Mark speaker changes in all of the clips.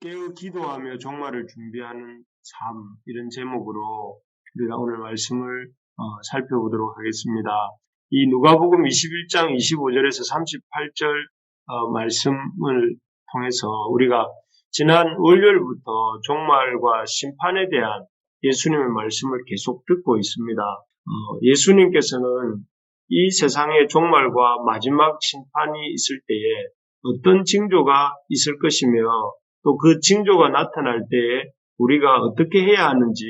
Speaker 1: 깨어 기도하며 종말을 준비하는 삶 이런 제목으로 우리가 오늘 말씀을 어, 살펴보도록 하겠습니다. 이 누가복음 21장 25절에서 38절 어, 말씀을 통해서 우리가 지난 월요일부터 종말과 심판에 대한 예수님의 말씀을 계속 듣고 있습니다. 어, 예수님께서는 이 세상의 종말과 마지막 심판이 있을 때에 어떤 징조가 있을 것이며 또 그 징조가 나타날 때에 우리가 어떻게 해야 하는지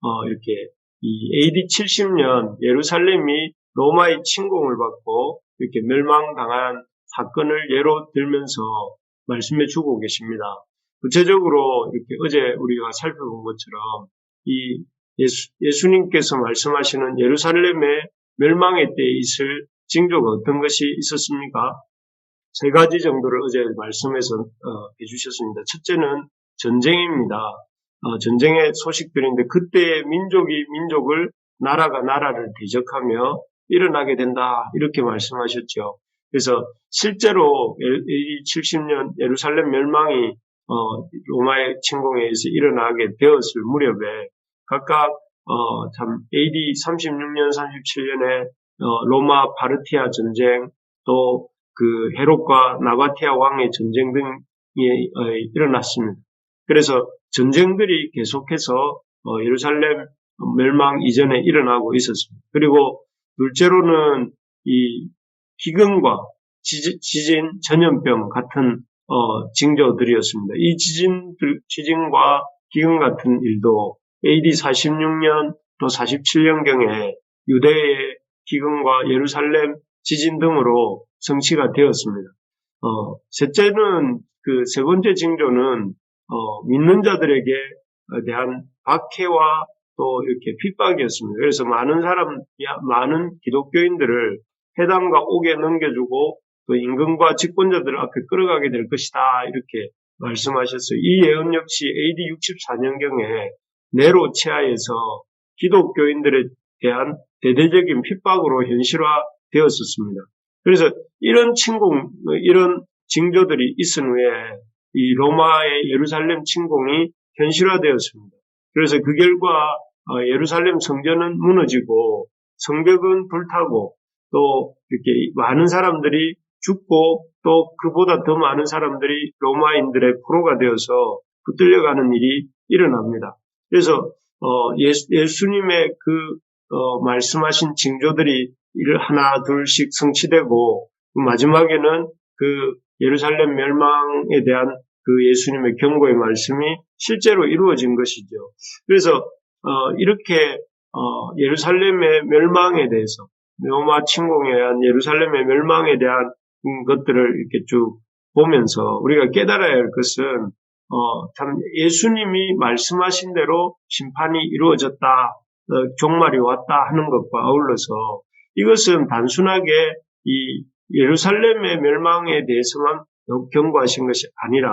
Speaker 1: 어, 이렇게 이 AD 70년 예루살렘이 로마의 침공을 받고 이렇게 멸망당한 사건을 예로 들면서 말씀해 주고 계십니다. 구체적으로 이렇게 어제 우리가 살펴본 것처럼 이 예수, 예수님께서 말씀하시는 예루살렘의 멸망의 때에 있을 징조가 어떤 것이 있었습니까? 세 가지 정도를 어제 말씀에서 어, 해주셨습니다. 첫째는 전쟁입니다. 어, 전쟁의 소식들인데 그때의 민족이 민족을 나라가 나라를 대적하며 일어나게 된다 이렇게 말씀하셨죠. 그래서 실제로 70년 예루살렘 멸망이 어, 로마의 침공에 의해서 일어나게 되었을 무렵에 각각 어, 참 AD 36년, 37년에 어, 로마 바르티아 전쟁, 또 그 헤롯과 나바티아 왕의 전쟁 등이 어, 일어났습니다. 그래서 전쟁들이 계속해서 어, 예루살렘 멸망 이전에 일어나고 있었습니다. 그리고 둘째로는 이 기근과 지진, 전염병 같은 어, 징조들이었습니다. 이 지진들, 지진과 기근 같은 일도 AD 46년 또 47년경에 유대의 기근과 예루살렘 지진 등으로 성취가 되었습니다. 어, 셋째는 그 세 번째 징조는 어, 믿는 자들에게 대한 박해와 또 이렇게 핍박이었습니다. 그래서 많은 사람, 많은 기독교인들을 해당과 옥에 넘겨주고 또 임금과 집권자들을 앞에 끌어가게 될 것이다. 이렇게 말씀하셨어요. 이 예언 역시 AD 64년경에 네로 치하에서 기독교인들에 대한 대대적인 핍박으로 현실화되었었습니다. 그래서 이런 침공, 이런 징조들이 있은 후에 이 로마의 예루살렘 침공이 현실화되었습니다. 그래서 그 결과 어, 예루살렘 성전은 무너지고 성벽은 불타고 또 이렇게 많은 사람들이 죽고 또 그보다 더 많은 사람들이 로마인들의 포로가 되어서 붙들려가는 일이 일어납니다. 그래서 어, 예수, 님의그 어, 말씀하신 징조들이 하나 둘씩 성취되고 마지막에는 그 예루살렘 멸망에 대한 그 예수님의 경고의 말씀이 실제로 이루어진 것이죠. 그래서 어, 이렇게 어, 예루살렘의 멸망에 대해서 로마 침공에 의한 예루살렘의 멸망에 대한 것들을 이렇게 쭉 보면서 우리가 깨달아야 할 것은 어, 참 예수님이 말씀하신 대로 심판이 이루어졌다, 어, 종말이 왔다 하는 것과 아울러서 이것은 단순하게 이 예루살렘의 멸망에 대해서만 경고하신 것이 아니라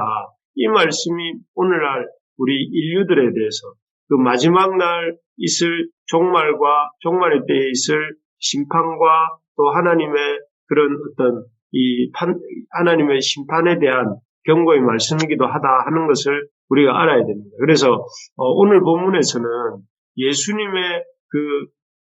Speaker 1: 이 말씀이 오늘날 우리 인류들에 대해서 그 마지막 날 있을 종말과 종말의 때에 있을 심판과 또 하나님의 그런 어떤 이 판, 하나님의 심판에 대한 경고의 말씀이기도 하다 하는 것을 우리가 알아야 됩니다. 그래서 어, 오늘 본문에서는 예수님의 그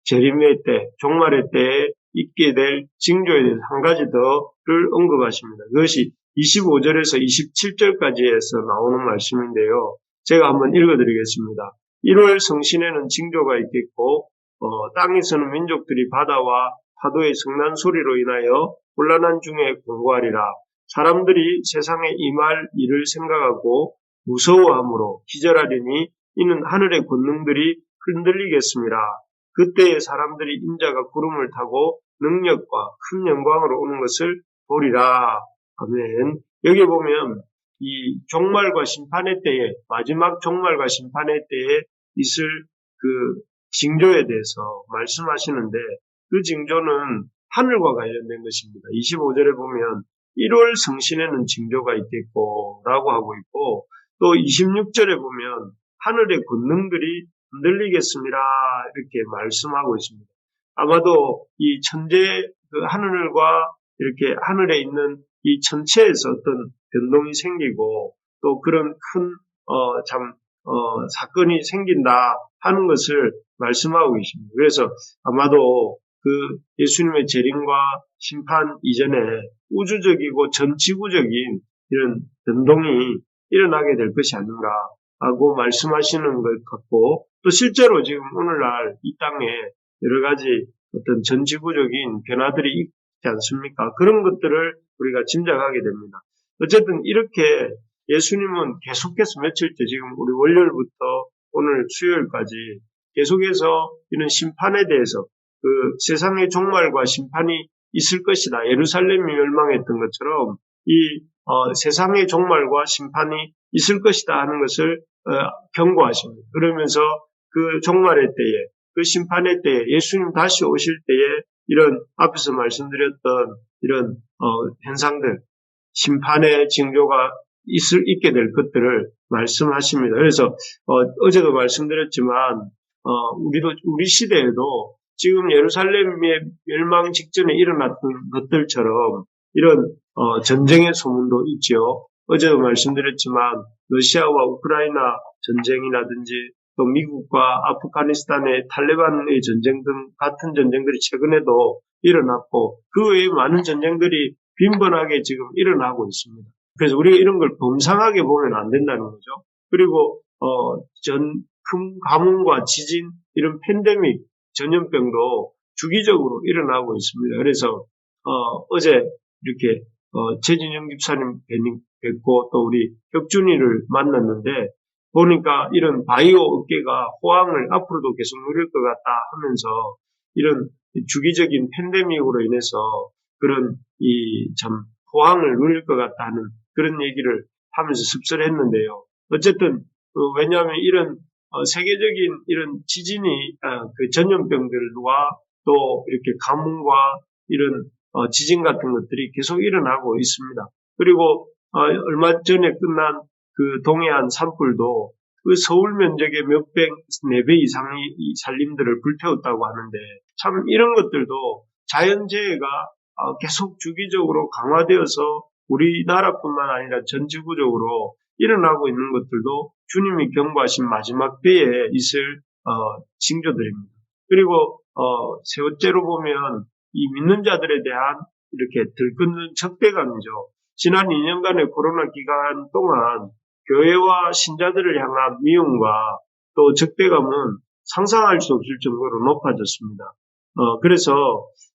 Speaker 1: 재림의 때, 종말의 때에 있게 될 징조에 대해서 한 가지 더를 언급하십니다. 그것이 25절에서 27절까지에서 나오는 말씀인데요. 제가 한번 읽어드리겠습니다. 1월 성신에는 징조가 있겠고 어, 땅에서는 민족들이 바다와 파도의 성난 소리로 인하여 곤란한 중에 공고하리라. 사람들이 세상에 임할 일을 생각하고 무서워함으로 기절하리니 이는 하늘의 권능들이 흔들리겠습니다. 그때에 사람들이 인자가 구름을 타고 능력과 큰 영광으로 오는 것을 보리라. 아멘. 여기 보면 이 종말과 심판의 때에 마지막 종말과 심판의 때에 있을 그 징조에 대해서 말씀하시는데 그 징조는 하늘과 관련된 것입니다. 25절에 보면 1월 성신에는 징조가 있겠고 라고 하고 있고 또 26절에 보면 하늘의 권능들이 흔들리겠습니다. 이렇게 말씀하고 있습니다. 아마도 이 천재 그 하늘과 이렇게 하늘에 있는 이 전체에서 어떤 변동이 생기고 또 그런 큰, 어, 참, 어, 사건이 생긴다 하는 것을 말씀하고 계십니다. 그래서 아마도 그 예수님의 재림과 심판 이전에 우주적이고 전 지구적인 이런 변동이 일어나게 될 것이 아닌가 하고 말씀하시는 것 같고 또 실제로 지금 오늘날 이 땅에 여러 가지 어떤 전 지구적인 변화들이 있지 않습니까? 그런 것들을 우리가 짐작하게 됩니다. 어쨌든 이렇게 예수님은 계속해서 며칠째 지금 우리 월요일부터 오늘 수요일까지 계속해서 이런 심판에 대해서 그 세상의 종말과 심판이 있을 것이다. 예루살렘이 멸망했던 것처럼 이 어, 세상의 종말과 심판이 있을 것이다 하는 것을 어, 경고하십니다. 그러면서 그 종말의 때에 그 심판의 때에 예수님 다시 오실 때에 이런 앞에서 말씀드렸던 이런 어, 현상들 심판의 징조가 있을 있게 될 것들을 말씀하십니다. 그래서 어, 제도 말씀드렸지만 어, 우리도 우리 시대에도 지금 예루살렘의 멸망 직전에 일어났던 것들처럼 이런 어, 전쟁의 소문도 있죠. 어제도 말씀드렸지만 러시아와 우크라이나 전쟁이라든지 또 미국과 아프가니스탄의 탈레반의 전쟁 등 같은 전쟁들이 최근에도 일어났고 그 외에 많은 전쟁들이 빈번하게 지금 일어나고 있습니다. 그래서 우리가 이런 걸 범상하게 보면 안 된다는 거죠. 그리고 어, 전, 큰 가뭄과 지진, 이런 팬데믹, 전염병도 주기적으로 일어나고 있습니다. 그래서 어, 제 이렇게 어, 최진영 집사님 뵙고 또 우리 혁준이를 만났는데 보니까 이런 바이오 업계가 호황을 앞으로도 계속 누릴 것 같다 하면서 이런 주기적인 팬데믹으로 인해서 그런 이 참 호황을 누릴 것 같다는 그런 얘기를 하면서 습설했는데요. 어쨌든 어, 왜냐하면 이런 어, 세계적인 이런 지진이 어, 그 전염병들과 또 이렇게 가뭄과 이런 어, 지진 같은 것들이 계속 일어나고 있습니다. 그리고 어, 얼마 전에 끝난 그 동해안 산불도 그 서울 면적의 몇백, 네 배 이상의 산림들을 불태웠다고 하는데 참 이런 것들도 자연재해가 어, 계속 주기적으로 강화되어서 우리나라뿐만 아니라 전 지구적으로 일어나고 있는 것들도 주님이 경고하신 마지막 때에 있을 어, 징조들입니다. 그리고 어, 세 번째로 보면 이 믿는 자들에 대한 이렇게 들끓는 적대감이죠. 지난 2년간의 코로나 기간 동안 교회와 신자들을 향한 미움과 또 적대감은 상상할 수 없을 정도로 높아졌습니다. 어, 그래서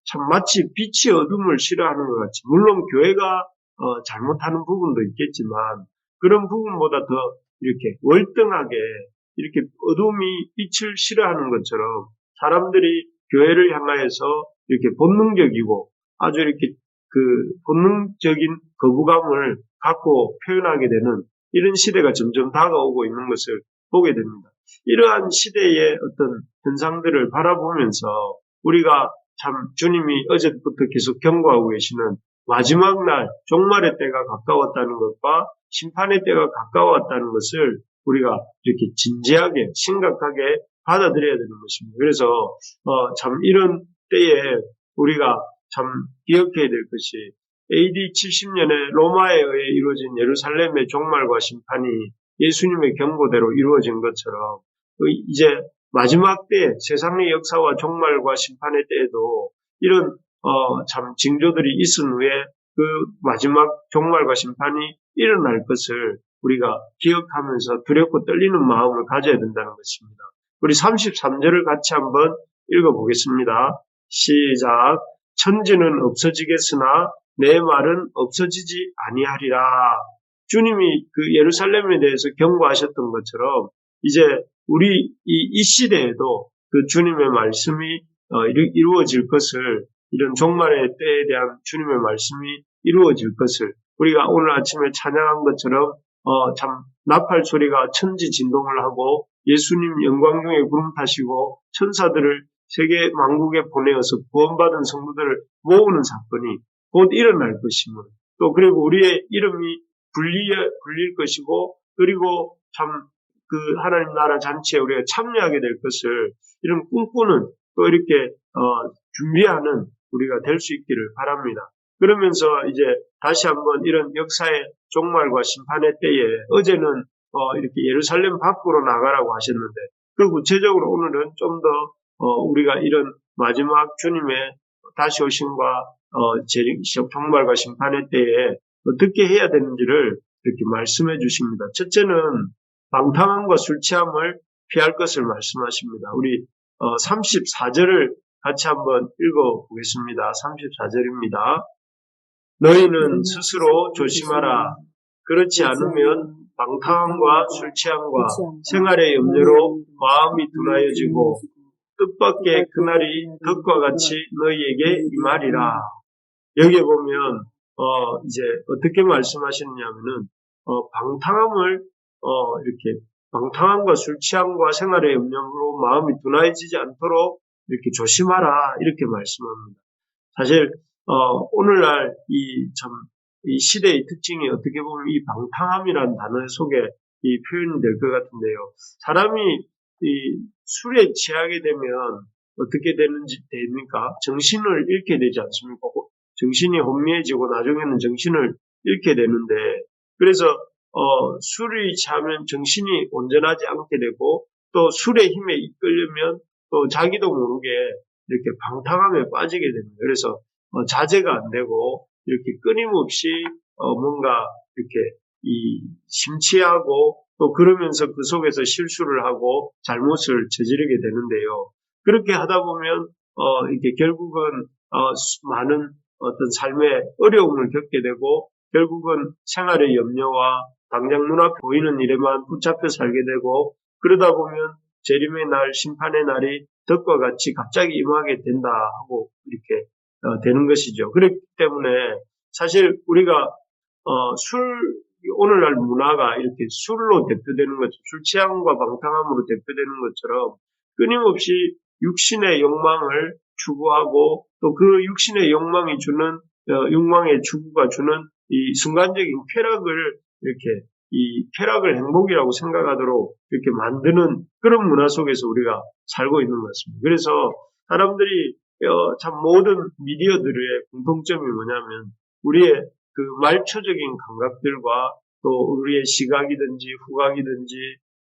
Speaker 1: 참 마치 빛이 어둠을 싫어하는 것 같이 물론 교회가 어, 잘못하는 부분도 있겠지만 그런 부분보다 더 이렇게 월등하게 이렇게 어둠이 빛을 싫어하는 것처럼 사람들이 교회를 향하여서 이렇게 본능적이고 아주 이렇게 그 본능적인 거부감을 갖고 표현하게 되는 이런 시대가 점점 다가오고 있는 것을 보게 됩니다. 이러한 시대의 어떤 현상들을 바라보면서 우리가 참 주님이 어제부터 계속 경고하고 계시는 마지막 날 종말의 때가 가까웠다는 것과 심판의 때가 가까웠다는 것을 우리가 이렇게 진지하게 심각하게 받아들여야 되는 것입니다. 그래서 어, 참 이런 때에 우리가 참 기억해야 될 것이 AD 70년에 로마에 의해 이루어진 예루살렘의 종말과 심판이 예수님의 경고대로 이루어진 것처럼 그 이제 마지막 때 세상의 역사와 종말과 심판의 때에도 이런 어, 참 징조들이 있은 후에 그 마지막 종말과 심판이 일어날 것을 우리가 기억하면서 두렵고 떨리는 마음을 가져야 된다는 것입니다. 우리 33절을 같이 한번 읽어보겠습니다. 시작. 천지는 없어지겠으나 내 말은 없어지지 아니하리라. 주님이 그 예루살렘에 대해서 경고하셨던 것처럼 이제 우리 이, 이 시대에도 그 주님의 말씀이 어, 이루어질 것을 이런 종말의 때에 대한 주님의 말씀이 이루어질 것을 우리가 오늘 아침에 찬양한 것처럼 어, 참 나팔 소리가 천지 진동을 하고 예수님 영광 중에 구름 타시고 천사들을 세계 만국에 보내어서 구원받은 성도들을 모으는 사건이 곧 일어날 것이며 또 그리고 우리의 이름이 불리, 불릴 것이고 그리고 참 그 하나님 나라 잔치에 우리가 참여하게 될 것을 이런 꿈꾸는 또 이렇게 어, 준비하는 우리가 될 수 있기를 바랍니다. 그러면서 이제 다시 한번 이런 역사의 종말과 심판의 때에 어제는 어, 이렇게 예루살렘 밖으로 나가라고 하셨는데 그 구체적으로 오늘은 좀 더 어, 우리가 이런 마지막 주님의 다시 오심과 어, 재림, 종말과 심판의 때에 어떻게 해야 되는지를 이렇게 말씀해 주십니다. 첫째는 방탕함과 술 취함을 피할 것을 말씀하십니다. 우리 어, 34절을 같이 한번 읽어 보겠습니다. 34절입니다. 너희는 스스로 조심하라. 그렇지 않으면 방탕함과 술 취함과 생활의 염려로 마음이 둔하여지고 뜻밖의 그날이 덕과 같이 너희에게 임하리라. 여기에 보면 어 이제 어떻게 말씀하시느냐면은 어 방탕함을 어 이렇게 방탕함과 술 취함과 생활의 염려로 마음이 둔하여지지 않도록 이렇게 조심하라 이렇게 말씀합니다. 사실 어 오늘날 이참 이 시대의 특징이 어떻게 보면 이 방탕함이라는 단어 속에 이 표현이 될 것 같은데요. 사람이 이 술에 취하게 되면 어떻게 되는지 됩니까? 정신을 잃게 되지 않습니까? 정신이 혼미해지고 나중에는 정신을 잃게 되는데 그래서 어, 술이 취하면 정신이 온전하지 않게 되고 또 술의 힘에 이끌려면 또 자기도 모르게 이렇게 방탕함에 빠지게 됩니다. 그래서 어, 자제가 안 되고 이렇게 끊임없이 어, 뭔가 이렇게 이 심취하고 또 그러면서 그 속에서 실수를 하고 잘못을 저지르게 되는데요. 그렇게 하다 보면 어, 이게 결국은 어, 많은 어떤 삶의 어려움을 겪게 되고 결국은 생활의 염려와 당장 눈앞에 보이는 일에만 붙잡혀 살게 되고 그러다 보면 재림의 날, 심판의 날이 덕과 같이 갑자기 임하게 된다 하고 이렇게 어, 되는 것이죠. 그렇기 때문에 사실 우리가 어, 술 오늘날 문화가 이렇게 술로 대표되는 것처럼 술 취함과 방탕함으로 대표되는 것처럼 끊임없이 육신의 욕망을 추구하고 또 그 육신의 욕망이 주는 어, 욕망의 추구가 주는 이 순간적인 쾌락을 이렇게 이 쾌락을 행복이라고 생각하도록 이렇게 만드는 그런 문화 속에서 우리가 살고 있는 것 같습니다. 그래서 사람들이 어, 참 모든 미디어들의 공통점이 뭐냐면 우리의 그 말초적인 감각들과 또 우리의 시각이든지 후각이든지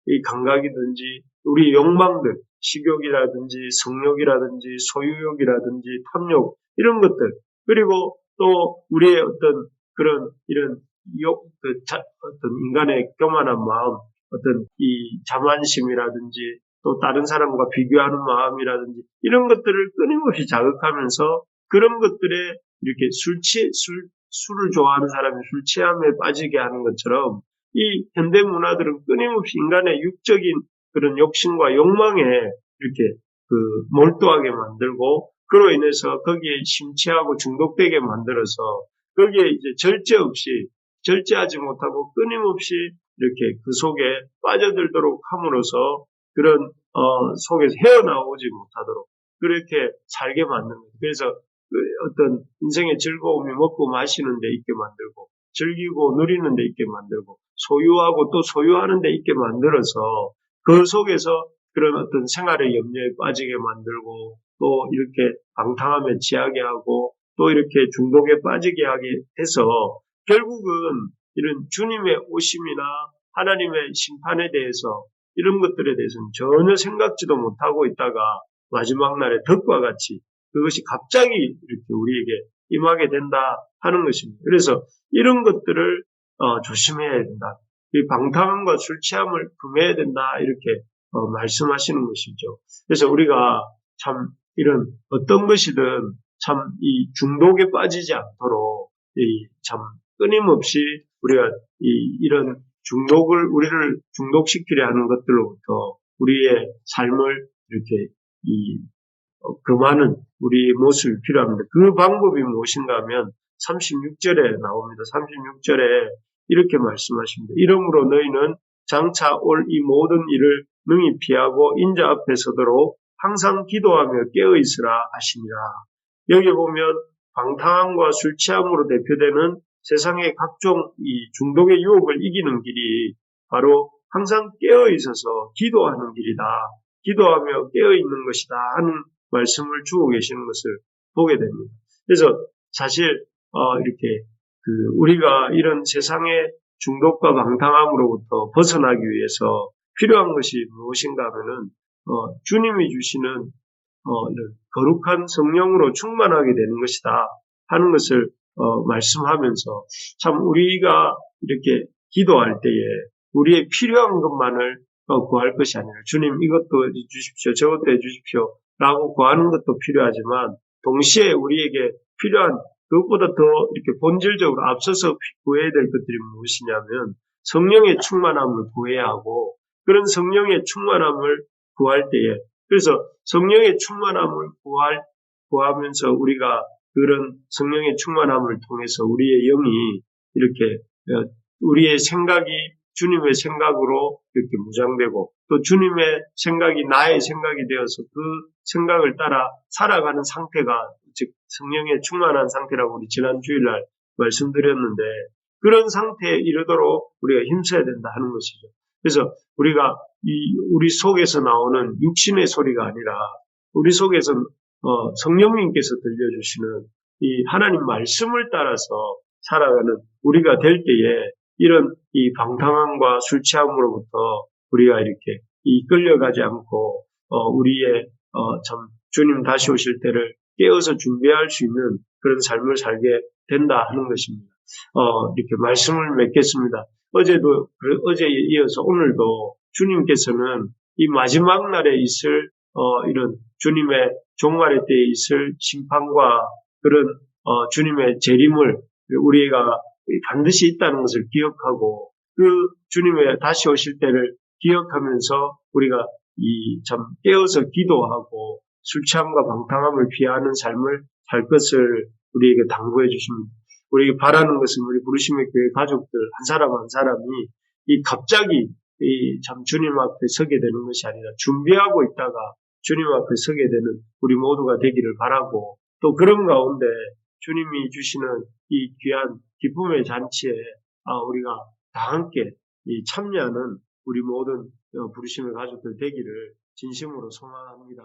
Speaker 1: 이 감각이든지 우리 욕망들, 식욕이라든지 성욕이라든지 소유욕이라든지 탐욕 이런 것들 그리고 또 우리의 어떤 그런 이런 욕, 그 자, 어떤 인간의 교만한 마음, 어떤 이 자만심이라든지 또 다른 사람과 비교하는 마음이라든지 이런 것들을 끊임없이 자극하면서 그런 것들에 이렇게 술 취, 술, 술을 좋아하는 사람이 술 취함에 빠지게 하는 것처럼 이 현대 문화들은 끊임없이 인간의 육적인 그런 욕심과 욕망에 이렇게 그 몰두하게 만들고 그로 인해서 거기에 심취하고 중독되게 만들어서 거기에 이제 절제 없이 절제하지 못하고 끊임없이 이렇게 그 속에 빠져들도록 함으로써 그런 어, 속에서 헤어나오지 못하도록 그렇게 살게 거예요. 그래서 그 어떤 인생의 즐거움이 먹고 마시는 데 있게 만들고 즐기고 누리는 데 있게 만들고 소유하고 또 소유하는 데 있게 만들어서 그 속에서 그런 어떤 생활의 염려에 빠지게 만들고 또 이렇게 방탕함에 취하게 하고 또 이렇게 중독에 빠지게 하게 해서 결국은 이런 주님의 오심이나 하나님의 심판에 대해서 이런 것들에 대해서는 전혀 생각지도 못하고 있다가 마지막 날에 덕과 같이 그것이 갑자기 이렇게 우리에게 임하게 된다 하는 것입니다. 그래서 이런 것들을 어, 조심해야 된다. 이 방탕함과 술 취함을 금해야 된다 이렇게 어, 말씀하시는 것이죠. 그래서 우리가 참 이런 어떤 것이든 참 이 중독에 빠지지 않도록 이 참 끊임없이 우리가 이, 이런 중독을 우리를 중독시키려 하는 것들로부터 우리의 삶을 이렇게 이 어, 금하는 우리 모습이 필요합니다. 그 방법이 무엇인가 하면 36절에 나옵니다. 36절에 이렇게 말씀하십니다. 이러므로 너희는 장차 올 이 모든 일을 능히 피하고 인자 앞에 서도록 항상 기도하며 깨어 있으라 하시니라. 여기 보면 방탕함과 술 취함으로 대표되는 세상의 각종 이 중독의 유혹을 이기는 길이 바로 항상 깨어 있어서 기도하는 길이다. 기도하며 깨어 있는 것이다 하는 말씀을 주고 계시는 것을 보게 됩니다. 그래서 사실 어, 이렇게 그 우리가 이런 세상의 중독과 방탕함으로부터 벗어나기 위해서 필요한 것이 무엇인가 하면은 어, 주님이 주시는 어, 이런 거룩한 성령으로 충만하게 되는 것이다 하는 것을 어, 말씀하면서 참 우리가 이렇게 기도할 때에 우리의 필요한 것만을 어, 구할 것이 아니라 주님 이것도 해주십시오 저것도 해주십시오 라고 구하는 것도 필요하지만 동시에 우리에게 필요한 그것보다 더 이렇게 본질적으로 앞서서 구해야 될 것들이 무엇이냐면 성령의 충만함을 구해야 하고 그런 성령의 충만함을 구할 때에 그래서 성령의 충만함을 구할 구하면서 우리가 그런 성령의 충만함을 통해서 우리의 영이 이렇게 어, 우리의 생각이 주님의 생각으로 이렇게 무장되고 또 주님의 생각이 나의 생각이 되어서 그 생각을 따라 살아가는 상태가 즉 성령의 충만한 상태라고 우리 지난 주일날 말씀드렸는데 그런 상태에 이르도록 우리가 힘써야 된다 하는 것이죠. 그래서 우리가 이 우리 속에서 나오는 육신의 소리가 아니라 우리 속에서 어, 성령님께서 들려주시는 이 하나님 말씀을 따라서 살아가는 우리가 될 때에 이런 이 방탕함과 술 취함으로부터 우리가 이렇게 이끌려가지 않고 어, 우리의 어, 참 주님 다시 오실 때를 깨어서 준비할 수 있는 그런 삶을 살게 된다 하는 것입니다. 어, 이렇게 말씀을 맺겠습니다. 어제도 어제에 이어서 오늘도 주님께서는 이 마지막 날에 있을 어, 이런 주님의 종말의 때에 있을 심판과 그런 어, 주님의 재림을 우리가 반드시 있다는 것을 기억하고 그 주님의 다시 오실 때를 기억하면서 우리가 이 참 깨어서 기도하고 술 취함과 방탕함을 피하는 삶을 살 것을 우리에게 당부해 주십니다. 우리에게 바라는 것은 우리 부르심의 교회 가족들 한 사람 한 사람이 이 갑자기 이 참 주님 앞에 서게 되는 것이 아니라 준비하고 있다가 주님 앞에 서게 되는 우리 모두가 되기를 바라고 또 그런 가운데 주님이 주시는 이 귀한 기쁨의 잔치에 아, 우리가 다 함께 참여하는 우리 모든 어, 부르심의 가족들 되기를 진심으로 소망합니다.